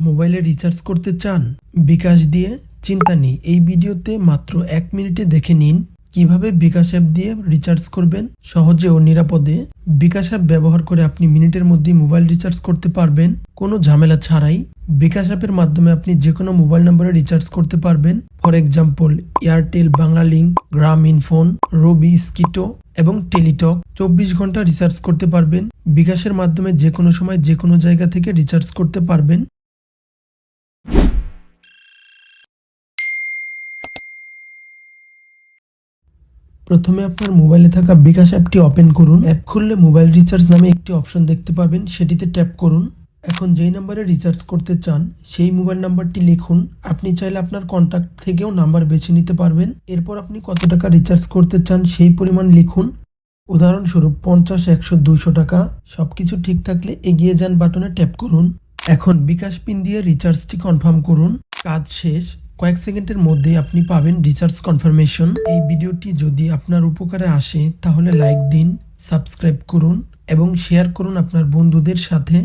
মোবাইলে রিচার্জ করতে চান? বিকাশ দিয়ে চিন্তা নেই। এই ভিডিওতে মাত্র এক মিনিটে দেখে নিন কীভাবে বিকাশ অ্যাপ দিয়ে রিচার্জ করবেন। সহজে ও নিরাপদে বিকাশ অ্যাপ ব্যবহার করে আপনি মিনিটের মধ্যেই মোবাইল রিচার্জ করতে পারবেন। কোনো ঝামেলা ছাড়াই বিকাশ অ্যাপের মাধ্যমে আপনি যে কোনো মোবাইল নম্বরে রিচার্জ করতে পারবেন। For example, Airtel Banglalink Grameenphone, Robi, Skitto এবং টেলিটক। চব্বিশ ঘণ্টা রিচার্জ করতে পারবেন। বিকাশের মাধ্যমে যে কোনো সময় যে কোনো জায়গা থেকে রিচার্জ করতে পারবেন। প্রথমে আপনার মোবাইলে থাকা বিকাশ অ্যাপটি ওপেন করুন। অ্যাপ খুললে মোবাইল রিচার্জ নামে একটি অপশন দেখতে পাবেন, সেটিতে ট্যাপ করুন। এখন যেই নাম্বারে রিচার্জ করতে চান, সেই মোবাইল নাম্বারটি লিখুন। আপনি চাইলে আপনার কন্ট্যাক্ট থেকেও নাম্বার বেছে নিতে পারবেন। এরপর আপনি কত টাকা রিচার্জ করতে চান সেই পরিমাণ লিখুন। উদাহরণস্বরূপ, পঞ্চাশ, একশো, দুশো টাকা। সব কিছু ঠিক থাকলে এগিয়ে যান বাটনে ট্যাপ করুন। এখন বিকাশ পিন দিয়ে রিচার্জটি কনফার্ম করুন। কাজ শেষ। কয়েক সেকেন্ডের মধ্যে আপনি পাবেন রিচার্জ কনফার্মেশন এই ভিডিওটি যদি আপনার উপকারে আসে, তাহলে লাইক দিন সাবস্ক্রাইব করুন এবং শেয়ার করুন আপনার বন্ধুদের সাথে।